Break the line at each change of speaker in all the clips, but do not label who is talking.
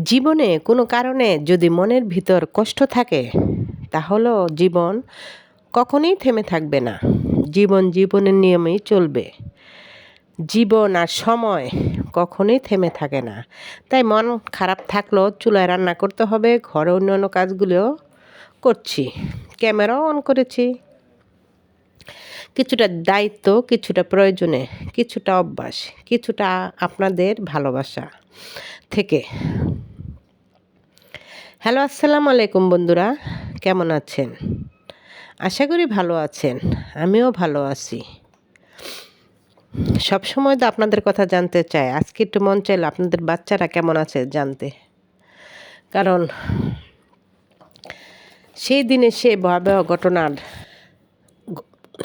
জীবনে কোনো কারণে যদি মনের ভিতর কষ্ট থাকে, তাহলেও জীবন কখনোই থেমে থাকবে না। জীবন জীবনের নিয়মেই চলবে। জীবন আর সময় কখনোই থেমে থাকে না। তাই মন খারাপ থাকলেও চুলায় রান্না করতে হবে, ঘরে অন্যান্য অন্য কাজগুলোও করছি। ক্যামেরাও অন করেছি। কিছুটা দায়িত্ব, কিছুটা প্রয়োজনে, কিছুটা অভ্যাস, কিছুটা আপনাদের ভালোবাসা থেকে হ্যালো, আসসালামু আলাইকুম বন্ধুরা। কেমন আছেন? আশা করি ভালো আছেন। আমিও ভালো আছি। সব সময় তো আপনাদের কথা জানতে চাই। আজকে একটু মন চাইল আপনাদের বাচ্চারা কেমন আছে জানতে। কারণ সেই দিনে সে ভয়াবহ ঘটনার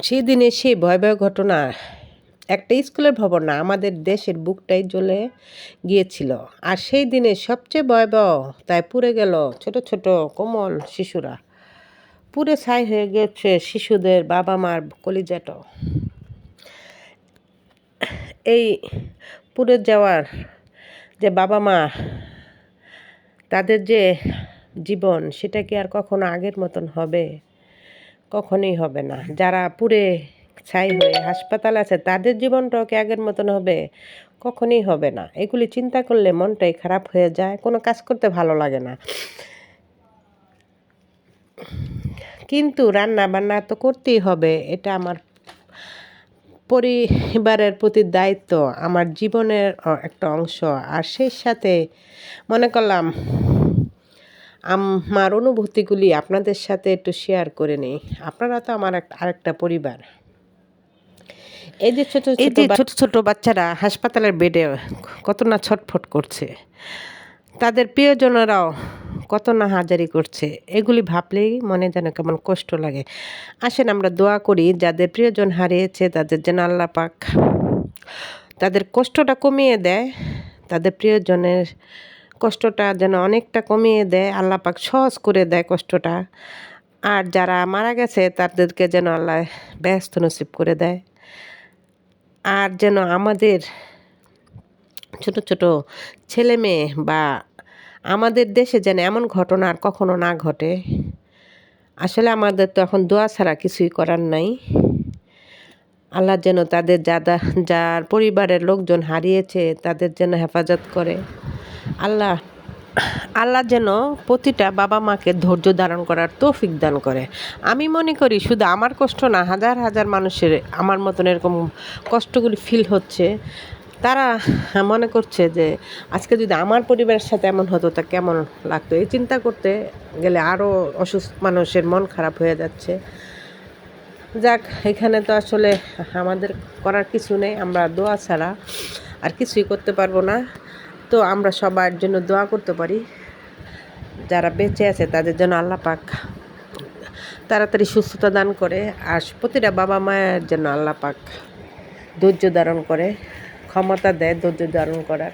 সেই দিনে সেই ভয়াবহ ঘটনা একটা স্কুলের ভবন না, আমাদের দেশের বুকটাই জ্বলে গিয়েছিল। আর সেই দিনে সবচেয়ে ভয়াবহ তাই পুড়ে গেল ছোট ছোট কোমল শিশুরা। পুরে ছাই হয়ে গেছে শিশুদের বাবা মার কলিজাটাও এই পুড়ে যাওয়ার যে বাবা মা তাদের যে জীবন, সেটা কি আর কখনো আগের মতন হবে? কখনোই হবে না। যারা পুরে ছাই হয়ে হাসপাতাল আছে, তাদের জীবনটাও কি আগের মতন হবে? কখনই হবে না। এগুলি চিন্তা করলে মনটাই খারাপ হয়ে যায়, কোনো কাজ করতে ভালো লাগে না। কিন্তু রান্না বান্না তো করতেই হবে, এটা আমার পরিবারের প্রতি দায়িত্ব, আমার জীবনের একটা অংশ। আর সেই সাথে মনে করলাম, আমার অনুভূতিগুলি আপনাদের সাথে একটু শেয়ার করে নিই। আপনারা তো আমার একটা আরেকটা পরিবার। এই যে ছোট এই যে ছোট ছোট বাচ্চারা হাসপাতালের বেডে কত না ছটফট করছে। তাদের প্রিয়জনেরাও কত না হাজারি করছে। এগুলি ভাবলেই মনে যেন কেমন কষ্ট লাগে। আসেন আমরা দোয়া করি যাদের প্রিয়জন হারিয়েছে তাদের যেন আল্লাহ পাক তাদের কষ্টটা কমিয়ে দেয় তাদের প্রিয়জনের কষ্টটা যেন অনেকটা কমিয়ে দেয় আল্লাহ পাক সহজ করে দেয় কষ্টটা। আর যারা মারা গেছে তাদেরকে যেন আল্লাহ ব্যস্ত নসিব করে দেয়। আর যেন আমাদের ছোট ছোট ছেলে মেয়ে বা আমাদের দেশে যেন এমন ঘটনা আর কখনো না ঘটে। আসলে আমাদের তো এখন দোয়া ছাড়া কিছুই করার নাই। আল্লাহ যেন তাদের যাদা, যার পরিবারের লোকজন হারিয়েছে তাদের যেন হেফাজত করে। আল্লাহ আল্লাহ যেন প্রতিটা বাবা মাকে ধৈর্য ধারণ করার তৌফিক দান করে। আমি মনে করি শুধু আমার কষ্ট না, হাজার হাজার মানুষের আমার মতন এরকম কষ্টগুলি ফিল হচ্ছে। তারা মনে করছে যে আজকে যদি আমার পরিবারের সাথে এমন হতো তা কেমন লাগতো? এই চিন্তা করতে গেলে আরও অসুস্থ মানুষের মন খারাপ হয়ে যাচ্ছে। যাক, এখানে তো আসলে আমাদের করার কিছু নেই, আমরা দোয়া ছাড়া আর কিছুই করতে পারব না। তো আমরা সবার জন্য দোয়া করতে পারি। যারা বেঁচে আছে, তাদের জন্য আল্লাহ পাক তাড়াতাড়ি সুস্থতা দান করে, আর প্রতিটা বাবা মায়ের জন্য আল্লাহ পাক ধৈর্য ধারণ করে, ক্ষমতা দেয় ধৈর্য ধারণ করার।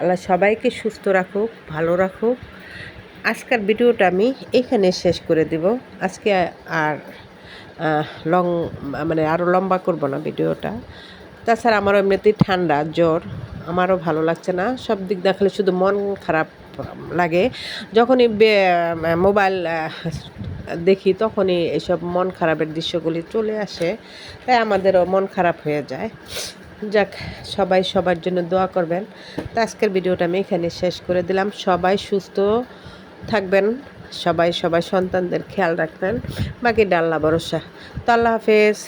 আল্লাহ সবাইকে সুস্থ রাখুক, ভালো রাখুক। আজকের ভিডিওটা আমি এখানে শেষ করে দেব। আজকে আর লং মানে আরও লম্বা করব না ভিডিওটা। তাছাড়া আমারও এমনিতেই ঠান্ডা, জ্বর, আমারও ভালো লাগছে না। সব দিক দেখালে শুধু মন খারাপ লাগে। যখনই মোবাইল দেখি তখনই এইসব মন খারাপের দৃশ্যগুলি চলে আসে। তাই আমাদেরও মন খারাপ হয়ে যায়। যাক, সবাই সবার জন্য দোয়া করবেন। তো আজকের ভিডিওটা আমি এখানে শেষ করে দিলাম। সবাই সুস্থ থাকবেন। সবাই সবাই সন্তানদের খেয়াল রাখবেন। বাকি ডাল্লা ভরসা। তো আল্লাহ হাফেজ।